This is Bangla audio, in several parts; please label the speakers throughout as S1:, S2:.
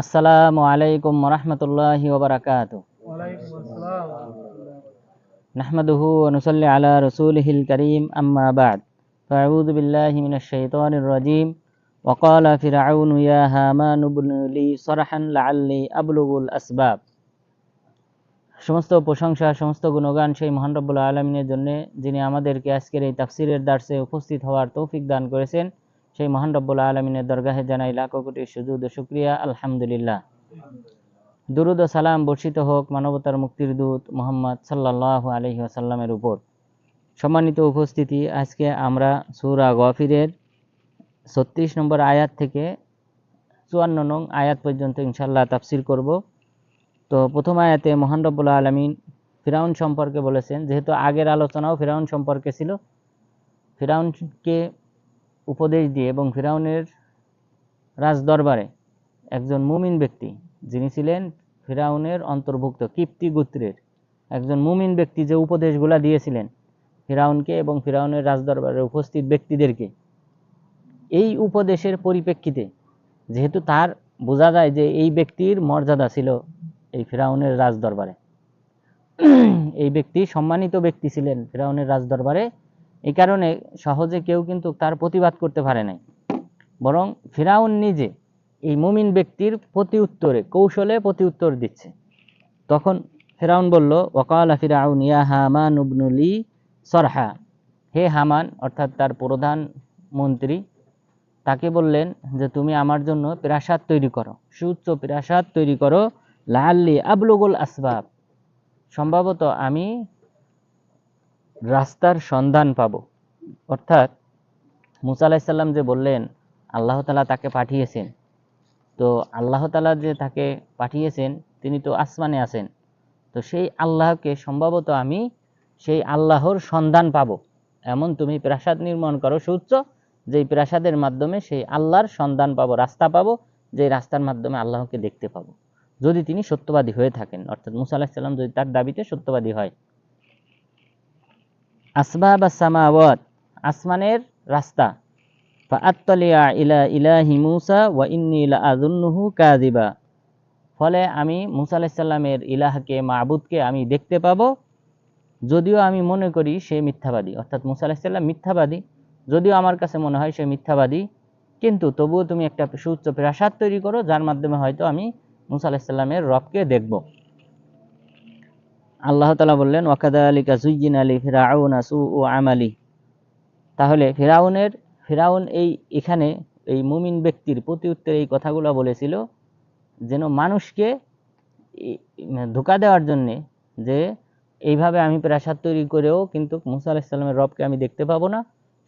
S1: আসসালামু আলাইকুম রহমতুল্লাহি ওবরাকাত
S2: ওয়ালাইকুম আসসালাম ওয়া রাহমাতুল্লাহ।
S1: نحمده ونصلي على رسوله الكريم أما بعد فأعوذ بالله من الشيطان الرجيم وقال فرعون يا هامان ابن لي صرحا لعلي أبلغ الأسباب সমস্ত প্রশংসা, সমস্ত গুণগান সেই মহান রব্বুল আলমিনের জন্য, যিনি আমাদেরকে আজকের এই তাফসিরের দার্সে উপস্থিত হওয়ার তৌফিক দান করেছেন, সেই মহান রব্বুল আলমিনের দরগাহে জানাই লাখো কোটি সুজুদ শুক্রিয়া, আলহামদুলিল্লাহ। দুরুদ ও সালাম বর্ষিত হোক মানবতার মুক্তির দূত মোহাম্মদ সাল্লাহ আলহি আসাল্লামের উপর। সম্মানিত উপস্থিতি, আজকে আমরা সুরা গফিরের ছত্রিশ নম্বর আয়াত থেকে চুয়ান্ন নং আয়াত পর্যন্ত ইনশাল্লাহ তাফসির করব। তো প্রথম আয়াতে মহান রব্বুল আলমিন ফিরাউন সম্পর্কে বলেছেন, যেহেতু আগের আলোচনাও ফিরাউন সম্পর্কে ছিল, ফিরাউনকে উপদেশ দিয়ে এবং ফিরাউনের রাজদরবারে একজন মুমিন ব্যক্তি যিনি ছিলেন ফিরাউনের অন্তর্ভুক্ত কিপ্তি গোত্রের একজন মুমিন ব্যক্তি যে উপদেশগুলা দিয়েছিলেন ফিরাউনকে এবং ফিরাউনের রাজদরবারে উপস্থিত ব্যক্তিদেরকে, এই উপদেশের পরিপ্রেক্ষিতে যেহেতু তার বোঝা যায় যে এই ব্যক্তির মর্যাদা ছিল এই ফিরাউনের রাজদরবারে। এই ব্যক্তি সম্মানিত ব্যক্তি ছিলেন ফিরাউনের রাজদরবারে। এই কারণে সহজে কেউ কিন্তু তার প্রতিবাদ করতে পারে নাই। বরং ফিরাউন নিজে এই মুমিন ব্যক্তির প্রতি উত্তরে কৌশলে প্রতি উত্তর দিচ্ছে। তখন ফেরাউন বলল ওকালা ফিরাউন, ইয়া হামান উবনুলি সরহা। হে হামান, অর্থাৎ তার প্রধান মন্ত্রী, তাকে বললেন যে, তুমি আমার জন্য প্রাসাদ তৈরি করো, সুউচ্চ প্রাসাদ তৈরি করো লাল্লি আবলুগুল আসবাব। সম্ভবত আমি রাস্তার সন্ধান পাব। অর্থাৎ মুসা আলাহিসাল্লাম যে বললেন, আল্লাহ তালা তাকে পাঠিয়েছেন। তো আল্লাহ তালা যে তাকে পাঠিয়েছেন, তিনি তো আসমানে আছেন। তো সেই আল্লাহকে সম্ভবত আমি সেই আল্লাহর সন্ধান পাব। এমন তুমি প্রাসাদ নির্মাণ করো, সুউচ্চ, যেই প্রাসাদের মাধ্যমে সেই আল্লাহর সন্ধান পাবো, রাস্তা পাবো যে রাস্তার মাধ্যমে আল্লাহকে দেখতে পাবো। যদি তিনি সত্যবাদী হয়ে থাকেন, অর্থাৎ মুসা আলাহিসাল্লাম যদি তার দাবিতে সত্যবাদী হয়। আসবাব সামাওয়াত আসমানের রাস্তা। ফাআত্তালিয়া ইলা ইলাহি মুসা ওয়া ইন্নি লা আযুন্নুহু কাযিবা। ফলে আমি মুসা আলাইসাল্লামের ইলাহকে, মাবুদকে আমি দেখতে পাব। যদিও আমি মনে করি সে মিথ্যাবাদী, অর্থাৎ মুসা আলাইসাল্লাম মিথ্যাবাদী। যদিও আমার কাছে মনে হয় সে মিথ্যাবাদী, কিন্তু তবুও তুমি একটা সুউচ্চ প্রাসাদ তৈরি করো, যার মাধ্যমে হয়তো আমি মুসা আলাইসাল্লামের রবকে দেখব। আল্লাহ তালা বললেন ওয়াকাদা আলিকা জুইজিন আলী ফিরাউন আসু ও আমালি। তাহলে ফেরাউনের, ফেরাউন এই, এখানে এই মুমিন ব্যক্তির প্রতি উত্তরে এই কথাগুলো বলেছিল, যেন মানুষকে মানে ধোকা দেওয়ার জন্যে যে, এইভাবে আমি প্রাসাদ তৈরি করেও কিন্তু মুসা আলাহিসাল্লামের রবকে আমি দেখতে পাবো না।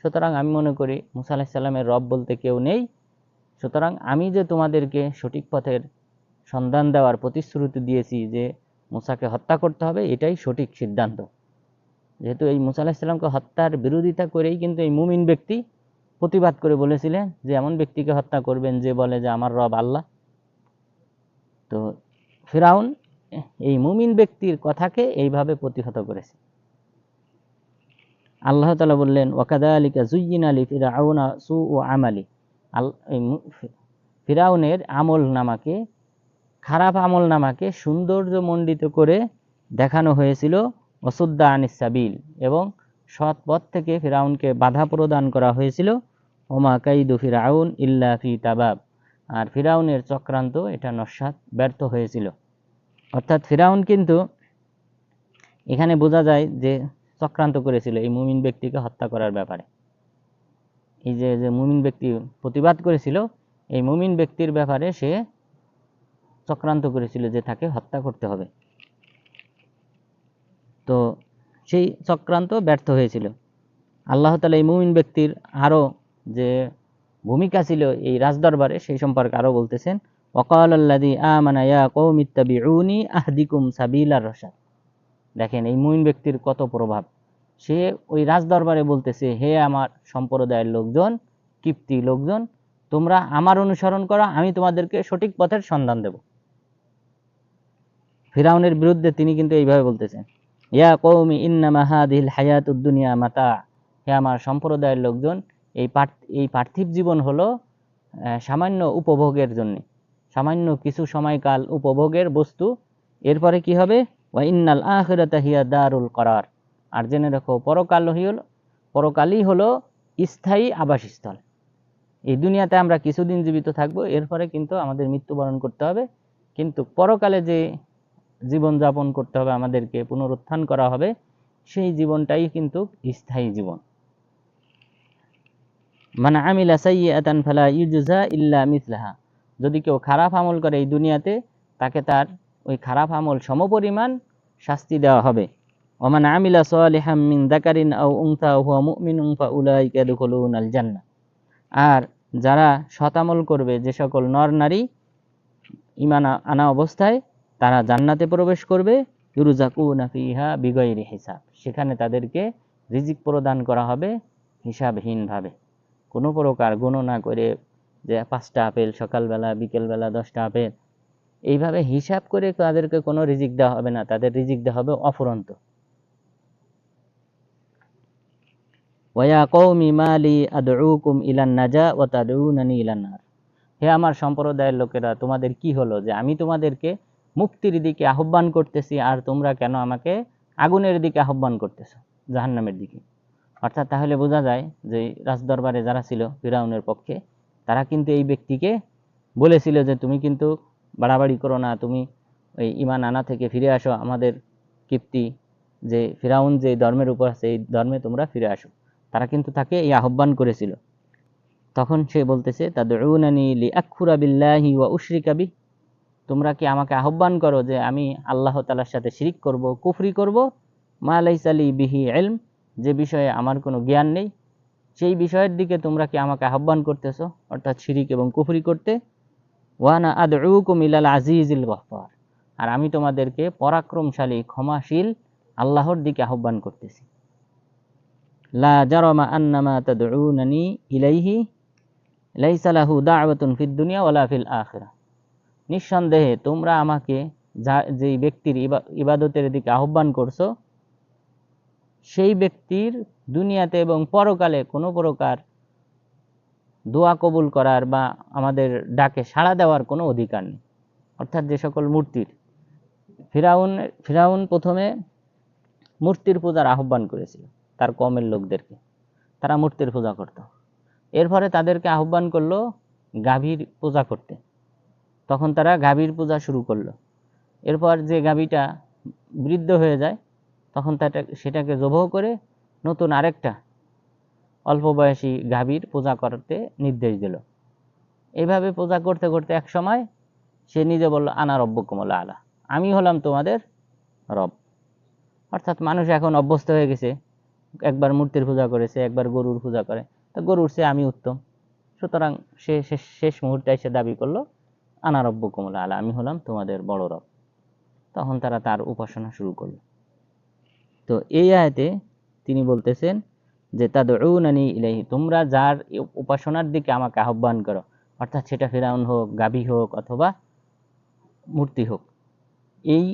S1: সুতরাং আমি মনে করি মুসা আলাহিসাল্লামের রব বলতে কেউ নেই। সুতরাং আমি যে তোমাদেরকে সঠিক পথের সন্ধান দেওয়ার প্রতিশ্রুতি দিয়েছি যে মুসাকে হত্যা করতে হবে, এটাই সঠিক সিদ্ধান্ত। যেহেতু এই মুসা আলাহিসাল্লামকে হত্যার বিরোধিতা করেই কিন্তু এই মুমিন ব্যক্তি প্রতিবাদ করে বলেছিলেন যে এমন ব্যক্তিকে হত্যা করবেন যে বলে যে আমার রব আল্লাহ। তো ফিরাউন এই মুমিন ব্যক্তির কথাকে এইভাবে প্রতিহত করেছে। আল্লাহ তালা বললেন ওয়াকাদা আলিকা জুইন আলী ফিরাউনা সু ও আমালি। আল ফিরাউনের আমল নামাকে খারাপ আমল নামাকে সৌন্দর্যমণ্ডিত করে দেখানো হয়েছিল ওসুদ্দা আনিস সাবিল এবং সৎ পথ থেকে ফিরাউনকে বাধা প্রদান করা হয়েছিল। ওমা কাইদু ফিরাউন ইল্লা ফি তাবাব। আর ফিরাউনের চক্রান্ত এটা নস্বাত, ব্যর্থ হয়েছিল। অর্থাৎ ফিরাউন কিন্তু এখানে বোঝা যায় যে চক্রান্ত করেছিল এই মুমিন ব্যক্তিকে হত্যা করার ব্যাপারে। এই যে যে মুমিন ব্যক্তি প্রতিবাদ করেছিল, এই মুমিন ব্যক্তির ব্যাপারে সে চক্রান্ত করেছিল যে তাকে হত্যা করতে হবে। তো সেই চক্রান্ত ব্যর্থ হয়েছিল। আল্লাহ তালা এই মুমিন ব্যক্তির আরও যে ভূমিকা ছিল এই রাজদরবারে, সেই সম্পর্কে আরও বলতেছেন, ওকাল আল্লাদি আমানা ইয়া কৌমিত্তাবিউনি আহদিকুম সাবিলার রসাদ দেখেন এই মুমিন ব্যক্তির কত প্রভাব। সে ওই রাজদরবারে বলতেছে, হে আমার সম্প্রদায়ের লোকজন, কিপ্তি লোকজন, তোমরা আমার অনুসরণ করো, আমি তোমাদেরকে সঠিক পথের সন্ধান দেব। ফিরাউনের বিরুদ্ধে তিনি কিন্তু এইভাবে বলতেছেন, ইয়া কৌমি ইন্নামা হাদিল হায়াতুদ দুনিয়া মাতা হে আমার সম্প্রদায়ের লোকজন, এই এই পার্থিব জীবন হলো সামান্য উপভোগের জন্য, সামান্য কিছু সময়কাল উপভোগের বস্তু। এরপরে কি হবে? ওয়া ইন্নাল আখিরাতা হিয়া দারুল করার আর জেনে রাখো পরকাল হইল, পরকালই হলো স্থায়ী আবাসস্থল। এই দুনিয়াতে আমরা কিছুদিন জীবিত থাকব, এরপরে কিন্তু আমাদের মৃত্যুবরণ করতে হবে। কিন্তু পরকালে যে জীবন যাপন করতে হবে আমাদেরকে, পুনরুত্থান করা হবে, সেই জীবনটাই কিন্তু স্থায়ী জীবন। মানে আমিলা সাইয়াতান ফালা ইউজা ইল্লা মিসলাহা। যদি কেউ খারাপ আমল করে এই দুনিয়াতে, তাকে তার ওই খারাপ আমল সমপরিমাণ শাস্তি দেওয়া হবে। ওমান আমিলা সালিহাম মিন দাকারিন আও উনসা হুয়া মুমিনুন ফাউলাইকা জান্নাহ। আর যারা শতামল করবে, যে সকল নর নারী ইমান আনা অবস্থায় তারা জান্নাতে প্রবেশ করবে, ইউরুজাকুনা ফিহা বিগয়রি হিসাব। সেখানে তাদেরকে রিজিক প্রদান করা হবে হিসাবহীনভাবে। কোনো প্রকার গণনা করে যে পাঁচটা আপেল, সকালবেলা, বিকেলবেলা দশটা আপেল, এইভাবে হিসাব করে তাদেরকে কোনো রিজিক দেওয়া হবে না। তাদের রিজিক দেওয়া হবে অফুরন্ত। ওয়া কৌমি মালি আদউকুম ইলান নাজা ওয়া তাদউনানি ইলান নার। হে আমার সম্প্রদায়ের লোকেরা, তোমাদের কি হলো যে আমি তোমাদেরকে মুক্তির দিকে আহ্বান করতেছি, আর তোমরা কেন আমাকে আগুনের দিকে আহ্বান করতেছো? জাহান্নামের দিকে। অর্থাৎ তাহলে বোঝা যায় যে রাজদরবারে যারা ছিল ফিরাউনের পক্ষে, তারা কিন্তু এই ব্যক্তিকে বলেছিল যে তুমি কিন্তু বাড়াবাড়ি করো না, তুমি ওই ইমান আনা থেকে ফিরে আসো, আমাদের কীর্তি যে ফিরাউন যে ধর্মের উপর আছে, এই ধর্মে তোমরা ফিরে আসো। তারা কিন্তু তাকে এই আহ্বান করেছিল। তখন সে বলতেছে, তাদউনানি লিআকফুরা বিল্লাহি ওয়া উশরিকা বিহি। তোমরা কি আমাকে আহ্বান করো যে আমি আল্লাহ তালার সাথে শিরিক করব, কুফরি করব? মা লাইসা লি বিহি এলম যে বিষয়ে আমার কোনো জ্ঞান নেই। সেই বিষয়ের দিকে তোমরা কি আমাকে আহ্বান করতেছো? অর্থাৎ শিরিক এবং কুফরি করতে। ওয়ানা আদউকুম ইলাল আজিজিল গফফার। আর আমি তোমাদেরকে পরাক্রমশালী, ক্ষমাশীল আল্লাহর দিকে আহ্বান করতেছি। লা জারামা আন্নামা তাদউনানি ইলাইহি, লাইসা দা'ওয়াতুন ফিদ দুনিয়া ওয়ালা ফিল নিঃসন্দেহে তোমরা আমাকে যা, যেই ব্যক্তির ইবাদতের দিকে আহ্বান করছ, সেই ব্যক্তির দুনিয়াতে এবং পরকালে কোনো প্রকার দোয়া কবুল করার বা আমাদের ডাকে সাড়া দেওয়ার কোনো অধিকার নেই। অর্থাৎ যে সকল মূর্তির, ফিরাউন ফিরাউন প্রথমে মূর্তির পূজার আহ্বান করেছিল, তার কমের লোকদেরকে। তারা মূর্তির পূজা করত। এরপরে তাদেরকে আহ্বান করল গাভীর পূজা করতে। তখন তারা গাভীর পূজা শুরু করল। এরপর যে গাভীটা বৃদ্ধ হয়ে যায়, তখন তাটা, সেটাকে জবহ করে নতুন আরেকটা অল্প বয়সী গাভীর পূজা করতে নির্দেশ দিল। এইভাবে পূজা করতে করতে এক সময় সে নিজে বলল, আনা রব্য কমলা আলা আমি হলাম তোমাদের রব। অর্থাৎ মানুষ এখন অভ্যস্ত হয়ে গেছে। একবার মূর্তির পূজা করেছে, একবার গরুর পূজা করে। তো গরুর সে আমি উত্তম। সুতরাং সে শেষ শেষ মুহূর্তে এসে দাবি করল আনারব্য কমলা আলা, আমি হলাম তোমাদের বড় রব। তখন তারা তার উপাসনা শুরু করল। তো এই আয়াতে তিনি বলতেছেন যে তাদউনানি ইলাইহি তোমরা যার উপাসনার দিকে আমাকে আহ্বান করো, অর্থাৎ সেটা ফেরাউন হোক গাভী হোক, অথবা মূর্তি হোক, এই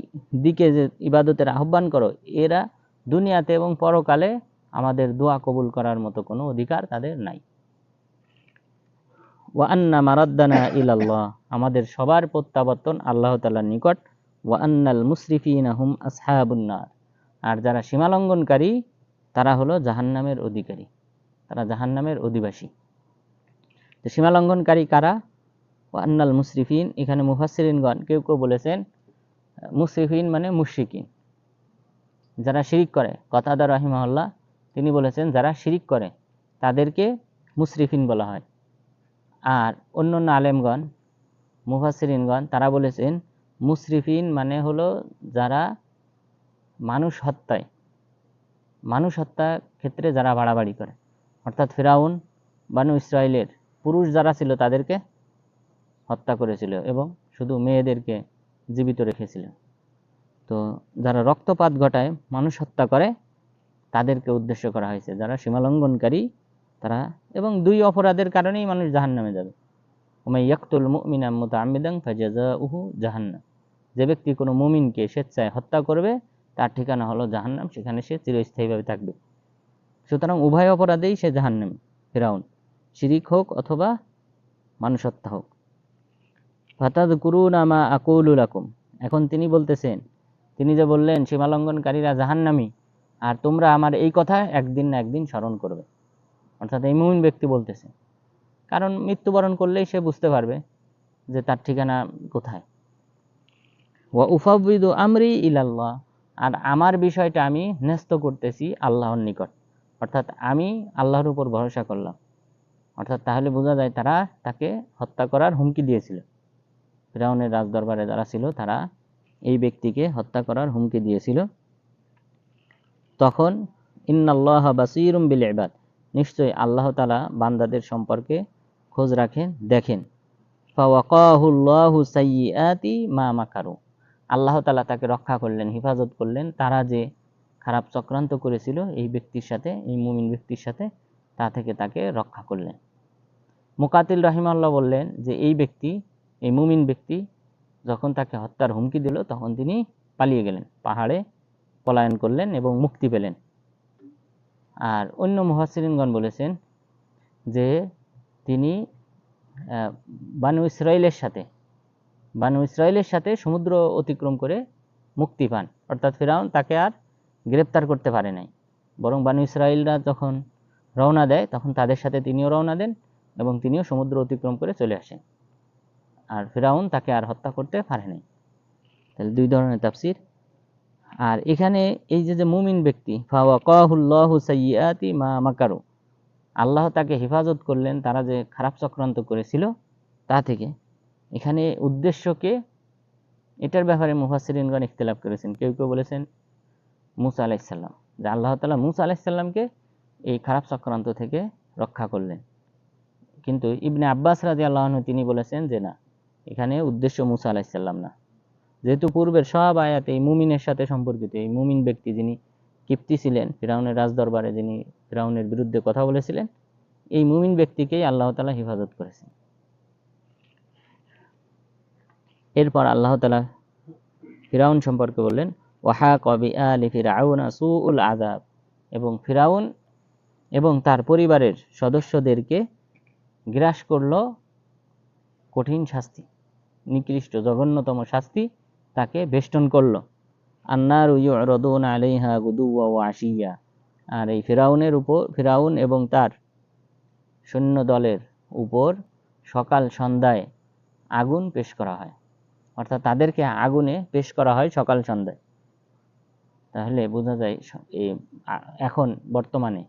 S1: দিকে যে ইবাদতের আহ্বান করো, এরা দুনিয়াতে এবং পরকালে আমাদের দোয়া কবুল করার মতো কোনো অধিকার তাদের নাই। ওয়া আন্না মারাদ্দানা ইলাল্লাহ। আমাদের সবার প্রত্যাবর্তন আল্লাহ তাআলার নিকট। ওয়া আন্নাল মুসরিফিনা হুম আসহাবুন নার। আর যারা সীমালঙ্ঘনকারী, তারা হলো জাহান্নামের অধিকারী। তারা জাহান্নামের অধিবাসী। তো সীমালঙ্ঘনকারী কারা? ওয়ান্নাল মুসরিফিন এখানে মুফাসসিরিনগণ, কেউ কেউ বলেছেন মুসরিফিন মানে মুশরিকিন। যারা শিরিক করে কথাদা রাহিমাহুল্লাহ, তিনি বলেছেন, যারা শিরিক করে, তাদেরকে মুসরিফিন বলা হয়। আর অন্য অন্য আলেমগণ মুফাসিরিনগণ তারা বলেছেন মুসরিফিন মানে হলো যারা মানুষ হত্যায়। মানুষ হত্যা ক্ষেত্রে যারা বাড়াবাড়ি করে। অর্থাৎ ফেরাউন, বানু ইসরায়েলের পুরুষ যারা ছিল তাদেরকে হত্যা করেছিল এবং শুধু মেয়েদেরকে জীবিত রেখেছিল। তো যারা রক্তপাত ঘটায়, মানুষ হত্যা করে, তাদেরকে উদ্দেশ্য করা হয়েছে। যারা সীমালঙ্ঘনকারী তারা, এবং দুই অপরাধের কারণেই মানুষ যাবে। মুমিনা মুতাআম্মিদান ফাজাযাউহু জাহান্নাম। যে ব্যক্তি কোনো মুমিনকে স্বেচ্ছায় হত্যা করবে, তার ঠিকানা হলো জাহান্নাম, সেখানে সে চিরস্থায়ীভাবে থাকবে। সুতরাং উভয় অপরাধেই সে জাহান্নামী, ফেরাউন। শিরিক হোক অথবা মানুষত্ব হোক। ফাতাদ কুরুন আমা আকুলুল আকুম এখন তিনি বলতেছেন, তিনি যে বললেন, সীমালঙ্ঘনকারীরা জাহান্নামী, আর তোমরা আমার এই কথা একদিন না একদিন স্মরণ করবে। অর্থাৎ এই মুমিন ব্যক্তি বলতেছে। কারণ মৃত্যুবরণ করলেই সে বুঝতে পারবে যে তার ঠিকানা কোথায়। ওয়া উফাবিদু আমরি ইলাল্লাহ, আর আমার বিষয়টা আমি ন্যস্ত করতেছি আল্লাহর নিকট। অর্থাৎ আমি আল্লাহর উপর ভরসা করলাম। অর্থাৎ তাহলে বোঝা যায় তারা তাকে হত্যা করার হুমকি দিয়েছিল। ফিরাউনের রাজদরবারে যারা ছিল, তারা এই ব্যক্তিকে হত্যা করার হুমকি দিয়েছিল। তখন ইন্নাল্লাহ বাসিরুম বিল ইবাদ নিশ্চয়ই আল্লাহ তালা বান্দাদের সম্পর্কে খোঁজ রাখেন, দেখেন। মা আল্লাহ তালা তাকে রক্ষা করলেন, হেফাজত করলেন। তারা যে খারাপ চক্রান্ত করেছিল এই ব্যক্তির সাথে, এই মুমিন ব্যক্তির সাথে, তা থেকে তাকে রক্ষা করলেন। মুকাতিল রহিমাল্লাহ বললেন যে, এই ব্যক্তি, এই মুমিন ব্যক্তি যখন তাকে হত্যার হুমকি দিল, তখন তিনি পালিয়ে গেলেন। পাহাড়ে পলায়ন করলেন এবং মুক্তি পেলেন। আর অন্য মুহাসিরিনগণ বলেছেন যে তিনি বানু ইসরায়েলের সাথে, বানু ইসরায়েলের সাথে সমুদ্র অতিক্রম করে মুক্তি পান। অর্থাৎ ফেরাউন তাকে আর গ্রেপ্তার করতে পারে নাই। বরং বানু ইসরায়েলরা যখন রওনা দেয়, তখন তাদের সাথে তিনিও রওনা দেন এবং তিনিও সমুদ্র অতিক্রম করে চলে আসেন। আর ফেরাউন তাকে আর হত্যা করতে পারে নাই। তাহলে দুই ধরনের তাফসির। আর এখানে এই যে যে মুমিন ব্যক্তি, ফাওয়াকাহুল্লাহু সাইয়্যাতি মা মাকারু, আল্লাহ তাকে হেফাজত করলেন, তারা যে খারাপ চক্রান্ত করেছিল তা থেকে। এখানে উদ্দেশ্যকে এটার ব্যাপারে মুফাসসিরিনগণ ইখতিলাফ করেছেন। কেউ কেউ বলেছেন মুসা আলাইসাল্লাম যে আল্লাহ তাআলা মুসা আলাইসাল্লামকে এই খারাপ চক্রান্ত থেকে রক্ষা করলেন। কিন্তু ইবনে আব্বাস রাজি আল্লাহ তিনি বলেছেন যে না, এখানে উদ্দেশ্য মুসা আলাইসাল্লাম না। যেহেতু পূর্বের সব আয়াতে এই মুমিনের সাথে সম্পর্কিত, এই মুমিন ব্যক্তি যিনি কিপ্তি ছিলেন, ফিরাউনের রাজদরবারে যিনি ফিরাউনের বিরুদ্ধে কথা বলেছিলেন, এই মুমিন ব্যক্তিকেই আল্লাহ তালা হেফাজত করেছেন। এরপর আল্লাহ তালা ফিরাউন সম্পর্কে বললেন ওয়াহা কবি আলি ফিরাউন সুউল আজাব এবং ফিরাউন এবং তার পরিবারের সদস্যদেরকে গ্রাস করল কঠিন শাস্তি, নিকৃষ্ট, জঘন্যতম শাস্তি তাকে বেষ্টন করল। আন্নার ইউরদুন আলাইহা গুদু ওয়া আশিয়া। আর এই ফেরাউনের উপর, ফেরাউন এবং তার সৈন্য দলের উপর সকাল সন্ধ্যায় আগুন পেশ করা হয়। অর্থাৎ তাদেরকে আগুনে পেশ করা হয় সকাল সন্ধ্যায়। তাহলে বোঝা যায় এই এখন বর্তমানে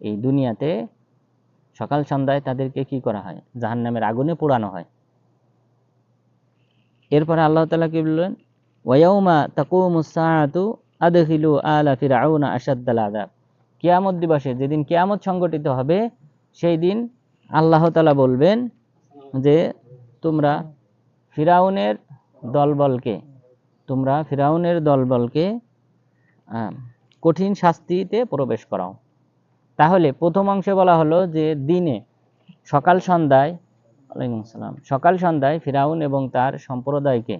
S1: এই দুনিয়াতে সকাল সন্ধ্যায় তাদেরকে কি করা হয়? জাহান্নামের আগুনে পোড়ানো হয়। এরপরে আল্লাহ তাআলা কি বললেন? ওয়াউমা তাকুমুস সাআতু আদখিলু আলা ফিরআউনা আশাদ্দাল আযাব। কিয়ামত দিবসে, যেদিন কেয়ামত সংগঠিত হবে, সেই দিন আল্লাহ তাআলা বলবেন যে, তোমরা ফিরাউনের দলবলকে, তোমরা ফিরাউনের দলবলকে কঠিন শাস্তিতে প্রবেশ করাও। তাহলে প্রথম অংশে বলা হলো যে, দিনে সকাল সন্ধ্যায় আসসালাম। সকাল সন্ধ্যায় ফিরাউন এবং তার সম্প্রদায়কে,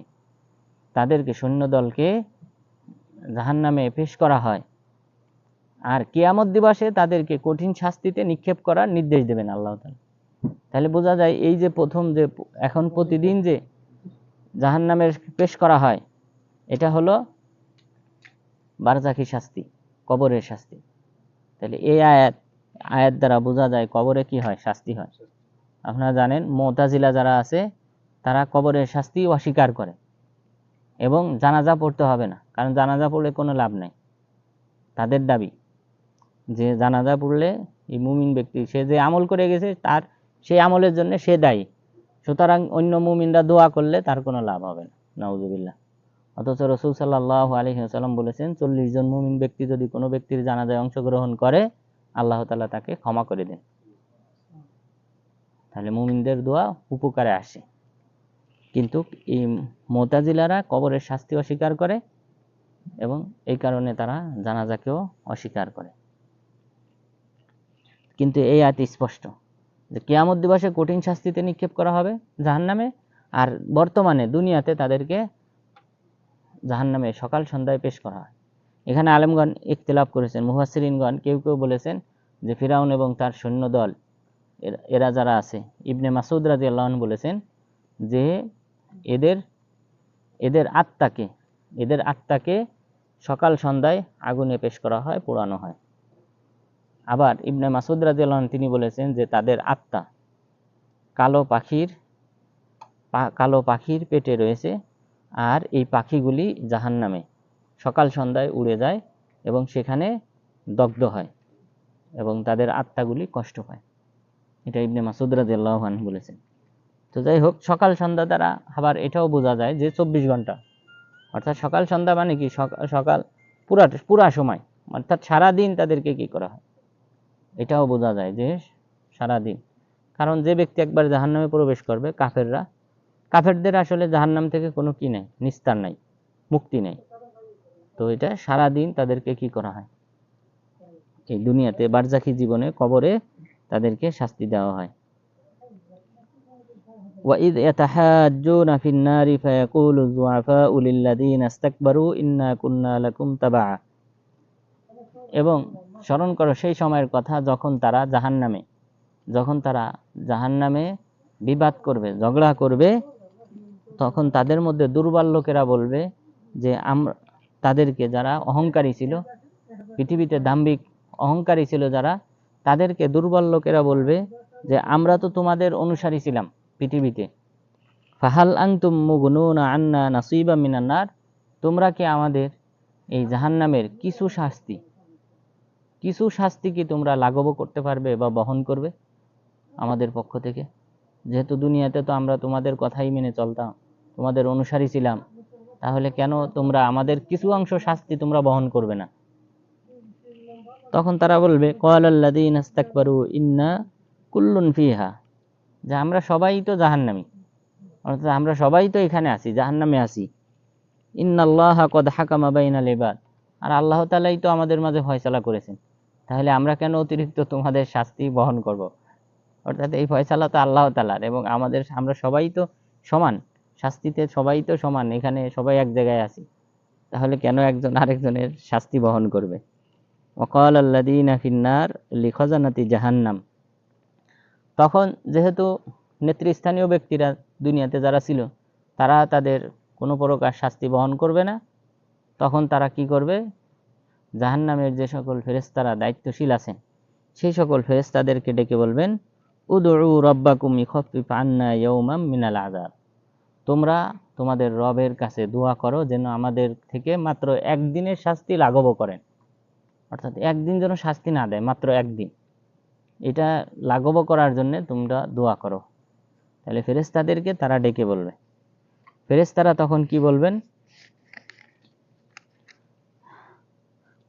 S1: তাদেরকে সৈন্যদলকে জাহান্নামে পেশ করা হয়। আর কিয়ামত দিবসে তাদেরকে কঠিন শাস্তিতে নিক্ষেপ করার নির্দেশ দেবেন আল্লাহ তাহলে বোঝা যায় এই যে প্রথম যে এখন প্রতিদিন যে জাহান্নামের পেশ করা হয়, এটা হলো বারজাকি শাস্তি, কবরের শাস্তি। তাহলে এই আয়াত আয়াত দ্বারা বোঝা যায় কবরে কি হয়, শাস্তি হয়। আপনারা জানেন, মোতাজিলা যারা আছে, তারা কবরের শাস্তি অস্বীকার করে। এবং জানাজা পড়তে হবে না, কারণ জানাজা পড়লে কোনো লাভ নাই। তাদের দাবি যে জানাজা পড়লে এই মুমিন ব্যক্তি, সে যে আমল করে গেছে, তার সেই আমলের জন্য সে দায়ী। সুতরাং অন্য মুমিনরা দোয়া করলে তার কোনো লাভ হবে না। নাউজুবিল্লাহ। অথচ রসুল সাল্লাহ আলহিহাসাল্লাম বলেছেন, চল্লিশ জন মুমিন ব্যক্তি যদি কোনো ব্যক্তির জানাজায় অংশগ্রহণ করে, আল্লাহ তাআলা তাকে ক্ষমা করে দেন। তাহলে মুমিনদের দোয়া উপকারে আসে। কিন্তু এই মোতাজিলারা কবরের শাস্তি অস্বীকার করে এবং এই কারণে তারা জানাজাকেও অস্বীকার করে। কিন্তু এই আয়াত স্পষ্ট যে কেয়ামত দিবসে কঠিন শাস্তিতে নিক্ষেপ করা হবে জাহান্নামে আর বর্তমানে দুনিয়াতে তাদেরকে জাহান্নামে সকাল সন্ধ্যায় পেশ করা হয়। এখানে আলেমগণ ইখতিলাফ করেছেন মুহাসিরিনগণ কেউ কেউ বলেছেন যে ফিরাউন এবং তার সৈন্যদল এরা- যারা আছে। ইবনে মাসুদ রাজি আল্লাহ বলেছেন যে এদের এদের আত্মাকে এদের আত্মাকে সকাল সন্ধ্যায় আগুনে পেশ করা হয়, পোড়ানো হয়। আবার ইবনে মাসুদ রাজি আল্লাহ তিনি বলেছেন যে তাদের আত্মা কালো পাখির কালো পাখির পেটে রয়েছে আর এই পাখিগুলি জাহান্নামে সকাল সন্ধ্যায় উড়ে যায় এবং সেখানে দগ্ধ হয় এবং তাদের আত্মাগুলি কষ্ট পায়। এটা ইবনে মাসুদ রাদিয়াল্লাহু আনহু বলেছেন। তো যাই হোক সকাল সন্ধ্যা দ্বারা আবার এটাও বোঝা যায় যে চব্বিশ ঘণ্টা। অর্থাৎ সকাল সন্ধ্যা মানে কি? সকাল পুরা পুরা সময়। অর্থাৎ সারা দিন তাদেরকে কি করা হয়? এটাও বোঝা যায় যে সারা দিন কারণ যে ব্যক্তি একবার জাহান্নামে প্রবেশ করবে, কাফেররা, কাফেরদের আসলে জাহান্নাম থেকে কোনো কি নেই? নিস্তার নাই, মুক্তি নেই। তো এটা সারা দিন তাদেরকে কি করা হয়? এই দুনিয়াতে বারজাখি জীবনে কবরে তাদেরকে শাস্তি দেওয়া হয় وإذ يتحاجون في النار فيقول الضعفاء للذين استكبروا إنا كنا لكم تبعا এবং স্মরণ করো সেই সময়ের কথা যখন তারা জাহান্নামে যখন তারা জাহান্নামে বিবাদ করবে ঝগড়া করবে তখন তাদের মধ্যে দুর্বল লোকেরা বলবে যে আমরা তাদেরকে যারা অহংকারী ছিল পৃথিবীতে দাম্ভিক অহংকারী ছিল যারা তাদেরকে দুর্বল লোকেরা বলবে যে, আমরা তো তোমাদের অনুসারী ছিলাম পৃথিবীতে। ফাহাল আংতুম মুগনুনা আন্না নাসিবা মিনান্নার তোমরা কি আমাদের এই জাহান্নামের কিছু শাস্তি কিছু শাস্তি কি তোমরা লাঘব করতে পারবে বা বহন করবে আমাদের পক্ষ থেকে? যেহেতু দুনিয়াতে তো আমরা তোমাদের কথাই মেনে চলতাম, তোমাদের অনুসারী ছিলাম, তাহলে কেন তোমরা আমাদের কিছু অংশ শাস্তি তোমরা বহন করবে না? তখন তারা বলবে কয়ালাল্লাদিন আস্তাকবারু ইন্না কুল্লুন ফিহা। যে আমরা সবাই তো জাহান্নামী। অর্থাৎ আমরা সবাই তো এখানে আছি, জাহান্নামে আছি। ইন্নাল্লাহ কদ হাকামা বাইনাল ইবাদ। আর আল্লাহ তালাই তো আমাদের মাঝে ফয়সালা করেছেন। তাহলে আমরা কেন অতিরিক্ত তোমাদের শাস্তি বহন করব? অর্থাৎ এই ফয়সালা তো আল্লাহ তালার এবং আমাদের, আমরা সবাই তো সমান। শাস্তিতে সবাই তো সমান, এখানে সবাই এক জায়গায় আছি। তাহলে কেন একজন আরেকজনের শাস্তি বহন করবে? ওকাল আল্লাদিনা ফিন্নার লিখজানাতি জাহান্নাম তখন যেহেতু নেতৃস্থানীয় ব্যক্তিরা দুনিয়াতে যারা ছিল, তারা তাদের কোনো প্রকার শাস্তি বহন করবে না। তখন তারা কি করবে? জাহান্নামের যে সকল ফেরেস্তারা দায়িত্বশীল আছেন, সেই সকল ফেরেস্তাদেরকে ডেকে বলবেন উদু রব্বাকুম ইখফিফ আন্না ইয়াউমাম মিনাল আযাব। তোমরা তোমাদের রবের কাছে দোয়া করো যেন আমাদের থেকে মাত্র একদিনের শাস্তি লাঘব করেন। অর্থাৎ একদিন যেন শাস্তি না দেয়, মাত্র একদিন। এটা লাঘব করার জন্য তোমরা দোয়া করো। তাহলে ফেরেস্তাদেরকে তারা ডেকে বলবে। ফেরেস্তারা তখন কি বলবেন?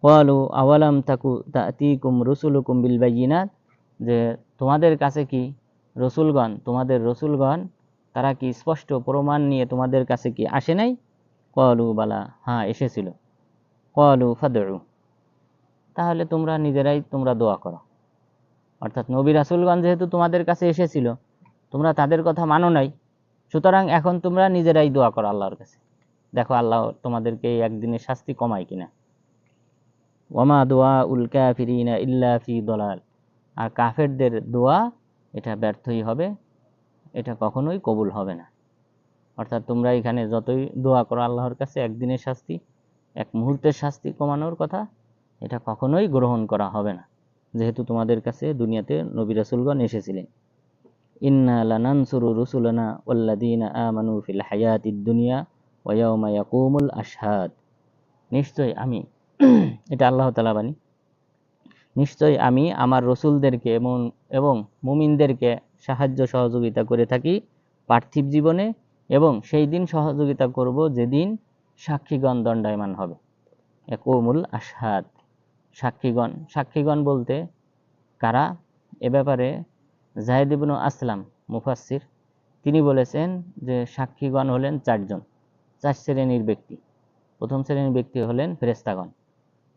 S1: ওয়ালু আওয়ালাম তাকু তাতিকুম রসুলুকুম বিল বাইয়িনাত যে তোমাদের কাছে কি রসুলগণ, তোমাদের রসুলগণ, তারা কি স্পষ্ট প্রমাণ নিয়ে তোমাদের কাছে কি আসে নাই? কলু বালা হ্যাঁ এসেছিল। কলু ফাদু তাহলে তোমরা নিজেরাই তোমরা দোয়া করো। অর্থাৎ নবী রাসুলগণ যেহেতু তোমাদের কাছে এসেছিল, তোমরা তাদের কথা মানো নাই। সুতরাং এখন তোমরা নিজেরাই দোয়া করো আল্লাহর কাছে। দেখো আল্লাহ তোমাদেরকে এই একদিনের শাস্তি কমায় কিনা। ওয়ামা দোয়া উল কাফিরিনা ইল্লা ফি দলাল। আর কাফেরদের দোয়া এটা ব্যর্থই হবে, এটা কখনোই কবুল হবে না। অর্থাৎ তোমরা এখানে যতই দোয়া করো আল্লাহর কাছে, একদিনের শাস্তি, এক মুহূর্তের শাস্তি কমানোর কথা এটা কখনোই গ্রহণ করা হবে না। যেহেতু তোমাদের কাছে দুনিয়াতে নবী রাসুলগণ এসেছিলেন। ইন্না দুনিয়া আমি, এটা আল্লাহ আমি আমার রসুলদেরকে এবং এবং মুমিনদেরকে সাহায্য সহযোগিতা করে থাকি পার্থিব জীবনে এবং সেই দিন সহযোগিতা করব যেদিন সাক্ষীগণ দণ্ডায়মান হবে। একমুল আশহাদ। সাক্ষীগণ। সাক্ষীগণ বলতে কারা? এ ব্যাপারে জাহেদ ইবনু আসলাম, মুফাসসির, তিনি বলেছেন যে সাক্ষীগণ হলেন চারজন। চার শ্রেণির ব্যক্তি। প্রথম শ্রেণির ব্যক্তি হলেন ফেরেস্তাগণ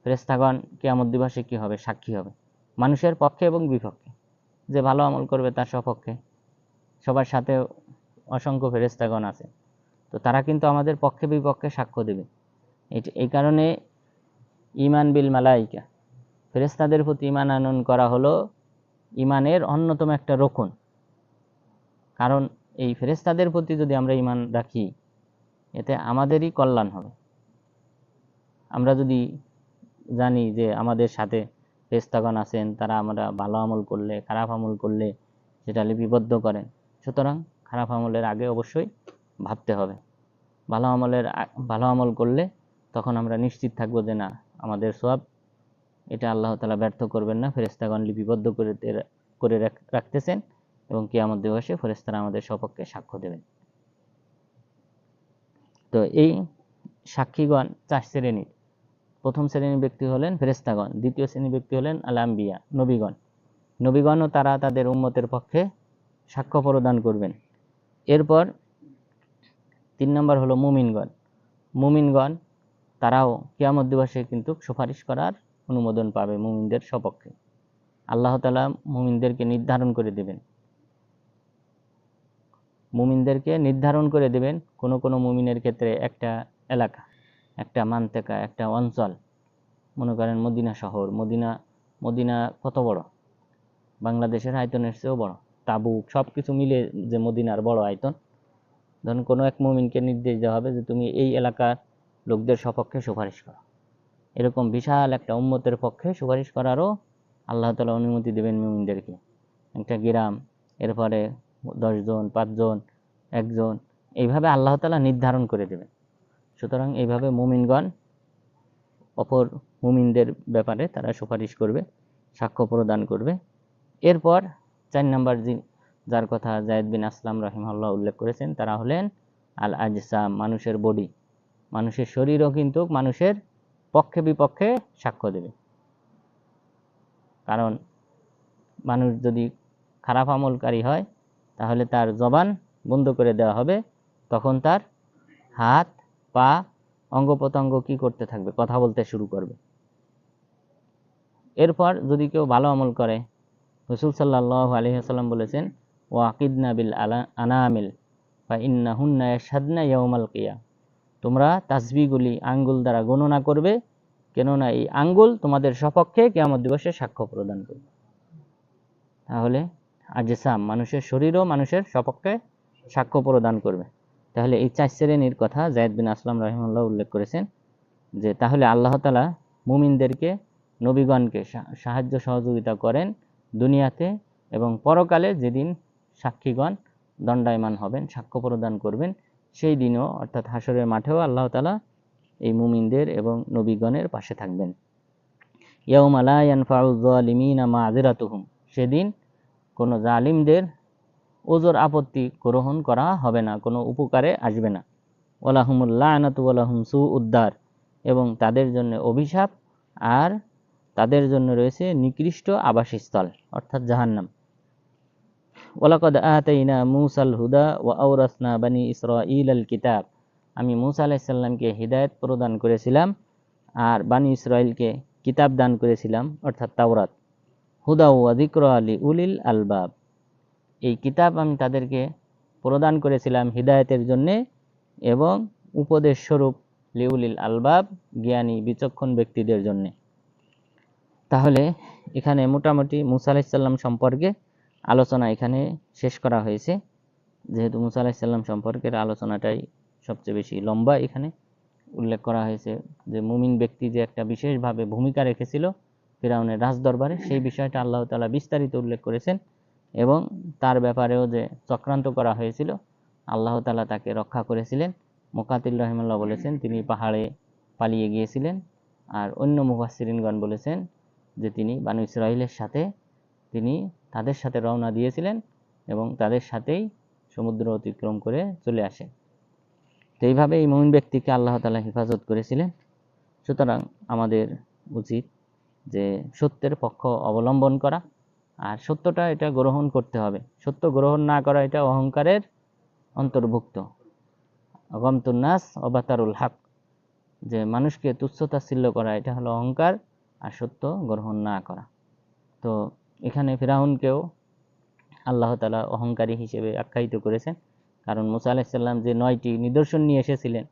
S1: ফেরেস্তাগণ কেয়ামত দিবসে কী হবে? সাক্ষী হবে। মানুষের পক্ষে এবং বিপক্ষে। যে ভালো আমল করবে তার সপক্ষে। সবার সাথে অসংখ্য ফেরেস্তাগণ আছে। তো তারা কিন্তু আমাদের পক্ষে বিপক্ষে সাক্ষ্য দেবে। এই কারণে ইমান বিল মালাইকা। ফেরেস্তাদের প্রতি ইমান আনয়ন করা হলো ইমানের অন্যতম একটা রোকন। কারণ এই ফেরেস্তাদের প্রতি যদি আমরা ইমান রাখি, এতে আমাদেরই কল্যাণ হবে। আমরা যদি জানি যে আমাদের সাথে ফেরেস্তাগণ আছেন, তারা আমরা ভালো আমল করলে, খারাপ আমল করলে সেটা লিপিবদ্ধ করেন। সুতরাং খারাপ আমলের আগে অবশ্যই ভাবতে হবে। ভালো আমলের ভালো আমল করলে তখন আমরা নিশ্চিত থাকব যে না আমাদের সব এটা আল্লাহ তালা ব্যর্থ করবেন না ফেরেস্তাগণ লিপিবদ্ধ করে করে রাখতেছেন এবং কিয়ামত দিবসে ফেরেস্তারা আমাদের সপক্ষে সাক্ষ্য দেবেন। তো এই সাক্ষীগণ চার শ্রেণির। প্রথম শ্রেণির ব্যক্তি হলেন ফেরেস্তাগণ দ্বিতীয় শ্রেণির ব্যক্তি হলেন আল আম্বিয়া নবীগণ। নবীগণও তারা তাদের উম্মতের পক্ষে সাক্ষ্য প্রদান করবেন। এরপর তিন নম্বর হলো মুমিনগণ। মুমিনগণ তারাও কিয়ামত দিবসে কিন্তু সুপারিশ করার অনুমোদন পাবে মুমিনদের সপক্ষে। আল্লাহ তালা মুমিনদেরকে নির্ধারণ করে দেবেন। মুমিনদেরকে নির্ধারণ করে দেবেন কোনো কোনো মুমিনের ক্ষেত্রে একটা এলাকা, একটা মানতেকা, একটা অঞ্চল। মনে করেন মদিনা শহর, মদিনা মদিনা কত বড়? বাংলাদেশের আয়তনের চেয়েও বড়। তাবুক সব কিছু মিলে যে মদিনার বড় আয়তন। ধরুন কোনো এক মুমিনকে নির্দেশ দেওয়া হবে যে তুমি এই এলাকার লোকদের সপক্ষে সুপারিশ করা। এরকম বিশাল একটা উম্মতের পক্ষে সুপারিশ করারও আল্লাহ তালা অনুমতি দেবেন মুমিনদেরকে। একটা গ্রাম, এরপরে দশজন পাঁচজন একজন এইভাবে আল্লাহ তালা নির্ধারণ করে দেবেন। সুতরাং এইভাবে মুমিনগণ, অপর মুমিনদের ব্যাপারে তারা সুপারিশ করবে, সাক্ষ্য প্রদান করবে। এরপর চার নম্বর যার কথা জায়দ বিন আসলাম রহিমাল্লাহ উল্লেখ করেছেন, তারা হলেন আল আজসাম মানুষের বডি। মানুষের শরীরও কিন্তু মানুষের পক্ষে বিপক্ষে সাক্ষ্য দেবে। কারণ মানুষ যদি খারাপ আমলকারী হয়, তাহলে তার জবান বন্ধ করে দেওয়া হবে। তখন তার হাত, পা অঙ্গ প্রত্যঙ্গ কি করতে থাকবে? কথা বলতে শুরু করবে। এরপর যদি কেউ ভালো আমল করে, রসুল সাল্লাহ আলহিহাল্লাম বলেছেন ও আকিদনা বিল আলা আনামিল বা ইন্না হুন্না সাদনা ইয়াউমাল কিয়া তোমরা তাসবিগুলি আঙ্গুল দ্বারা গণনা করবে, কেননা এই আঙ্গুল তোমাদের সপক্ষে কেয়ামত দিবসে সাক্ষ্য প্রদান করবে। তাহলে আজসাম, মানুষের শরীরও মানুষের সপক্ষে সাক্ষ্য প্রদান করবে। তাহলে এই চার শ্রেণির কথা জায়দ বিন আসলাম রহিমুল্লাহ উল্লেখ করেছেন যে, তাহলে আল্লাহ তালা মুমিনদেরকে, নবীগণকে সাহায্য সহযোগিতা করেন দুনিয়াতে এবং পরকালে যেদিন সাক্ষীগণ দণ্ডায়মান হবেন, সাক্ষ্য প্রদান করবেন সেই দিনও, অর্থাৎ হাসরের মাঠেও আল্লাহ তালা এই মুমিনদের এবং নবীগণের পাশে থাকবেন। ইয়াউমা লা ইয়ানফাউ যালিমিনা মাযিরাতুহুম। সেদিন কোনো জালিমদের ওজোর আপত্তি গ্রহণ করা হবে না, কোনো উপকারে আসবে না। ওলাহুমুল্লাহ আনাতু ওলাহুম সু উদ্দার এবং তাদের জন্য অভিশাপ আর তাদের জন্য রয়েছে নিকৃষ্ট আবাসস্থল, অর্থাৎ জাহান্নাম। ওলাকদ আতাইনা মুসাল হুদা ও আউরাসনা বানি ইসরাইল আল কিতাব। আমি মুসা আলাইসাল্লামকে হৃদায়ত প্রদান করেছিলাম আর বানি ইসরাইলকে কিতাব দান করেছিলাম, অর্থাৎ তাওরাত। হুদা ও আদিক্র আলী উলিল আলবাব। এই কিতাব আমি তাদেরকে প্রদান করেছিলাম হৃদায়তের জন্যে এবং উপদেশ স্বরূপ লিউলিল আলবাব জ্ঞানী বিচক্ষণ ব্যক্তিদের জন্যে। তাহলে এখানে মোটামুটি মুসা আলাইসাল্লাম সম্পর্কে আলোচনা এখানে শেষ করা হয়েছে। যেহেতু মুসা আলাইসাল্লাম সম্পর্কের আলোচনাটাই সবচেয়ে বেশি লম্বা এখানে উল্লেখ করা হয়েছে যে মুমিন ব্যক্তি যে একটা বিশেষভাবে ভূমিকা রেখেছিল ফিরাউনের রাজদরবারে, সেই বিষয়টা আল্লাহ তাআলা বিস্তারিত উল্লেখ করেছেন এবং তার ব্যাপারেও যে চক্রান্ত করা হয়েছিল, আল্লাহ তালা তাকে রক্ষা করেছিলেন। মোকাতিল রহিমাল্লাহ বলেছেন, তিনি পাহাড়ে পালিয়ে গিয়েছিলেন। আর অন্য মুফাসসিরিনগণ বলেছেন যে তিনি বানু ইসরাইলের সাথে তিনি তাদের সাথে রওনা দিয়েছিলেন এবং তাদের সাথেই সমুদ্র অতিক্রম করে চলে আসেন তো এইভাবে এই মমিন ব্যক্তিকে আল্লাহ তালা হেফাজত করেছিলেন। সুতরাং আমাদের উচিত যে সত্যের পক্ষ অবলম্বন করা আর সত্যটা এটা গ্রহণ করতে হবে। সত্য গ্রহণ না করা এটা অহংকারের অন্তর্ভুক্ত। অগমতুন্নাস অবাতারুল হাক। যে মানুষকে তুচ্ছতাচ্ছিল্য করা এটা হলো অহংকার আর সত্য গ্রহণ না করা। তো এখানে ফিরাউনকেও আল্লাহ তালা অহংকারী হিসেবে আখ্যায়িত করেছেন। কারণ মুসা আলাহিসাল্লাম যে নয়টি নিদর্শন নিয়ে এসেছিলেন,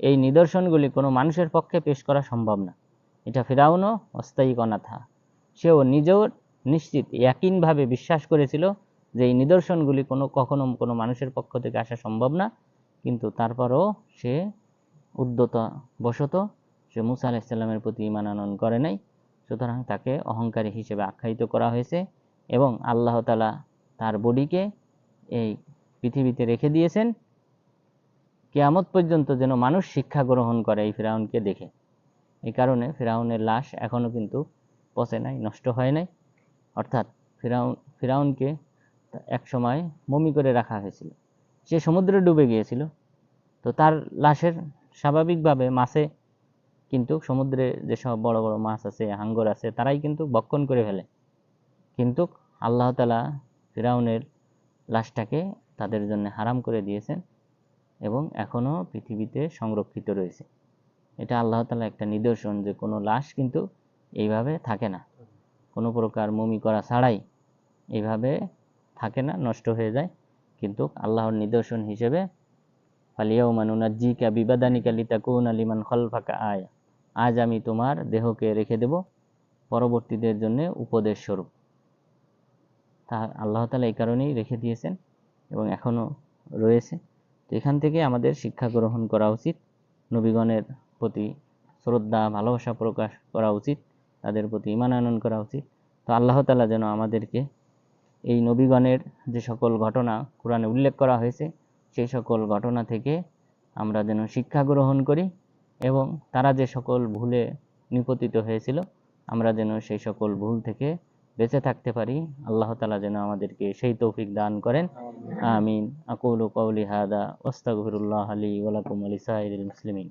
S1: এই নিদর্শনগুলি কোনো মানুষের পক্ষে পেশ করা সম্ভব না। এটা ফিরাউনও অস্থায়ী কণাথা সেও নিজেও নিশ্চিত, ইয়াকিনভাবে বিশ্বাস করেছিল যে এই নিদর্শনগুলি কোনো কখনো কোনো মানুষের পক্ষ থেকে আসা সম্ভব না। কিন্তু তারপরও সে উদ্যত বশত সে মুসা আলাহিসাল্লামের প্রতি ইমান করে নাই। সুতরাং তাকে অহংকারী হিসেবে আখ্যায়িত করা হয়েছে এবং আল্লাহ তালা তার বডিকে এই পৃথিবীতে রেখে দিয়েছেন। কেয়ামত পর্যন্ত যেন মানুষ শিক্ষা গ্রহণ করে এই ফেরাউনকে দেখে। এই কারণে ফেরাউনের লাশ এখনও কিন্তু পচে নাই, নষ্ট হয় নাই। অর্থাৎ ফেরাউন, ফেরাউনকে এক সময় মমি করে রাখা হয়েছিল। সে সমুদ্রে ডুবে গিয়েছিল। তো তার লাশের স্বাভাবিকভাবে মাছে কিন্তু সমুদ্রে যেসব বড় বড় মাছ আছে হাঙ্গর আছে, তারাই কিন্তু বক্ষণ করে ফেলে। কিন্তু আল্লাহ তালা ফিরাউনের লাশটাকে তাদের জন্য হারাম করে দিয়েছেন এবং এখনও পৃথিবীতে সংরক্ষিত রয়েছে। এটা আল্লাহ তালা একটা নিদর্শন যে কোনো লাশ কিন্তু এইভাবে থাকে না। কোনো প্রকার মমি করা ছাড়াই এইভাবে থাকে না, নষ্ট হয়ে যায়। কিন্তু আল্লাহর নিদর্শন হিসেবে ফালিয়াও মানুনাজ্জিকা বিবাদানিকা লিতাকুন আলিমান খলফাকা আয়। আজ আমি তোমার দেহকে রেখে দেব পরবর্তীদের জন্য উপদেশ স্বরূপ। তা আল্লাহ তালা এই কারণেই রেখে দিয়েছেন এবং এখনও রয়েছে। তো এখান থেকে আমাদের শিক্ষা গ্রহণ করা উচিত। নবীগণের প্রতি শ্রদ্ধা, ভালোবাসা প্রকাশ করা উচিত। তাদের প্রতি ইমান আনয়ন করা উচিত। তো আল্লাহ তালা যেন আমাদেরকে এই নবীগণের যে সকল ঘটনা কোরআনে উল্লেখ করা হয়েছে, সেই সকল ঘটনা থেকে আমরা যেন শিক্ষা গ্রহণ করি। এবং তারা যে সকল ভুলে নিপতিত হয়েছিল আমরা যেন সেই সকল ভুল থেকে বেঁচে থাকতে পারি। আল্লাহ তালা যেন আমাদেরকে সেই তৌফিক দান করেন। আমিন। আকুলু কৌলি হাদা ওস্তাগফিরুল্লাহ আলী ওলাকুম আলী সাইরুল মুসলিমিন।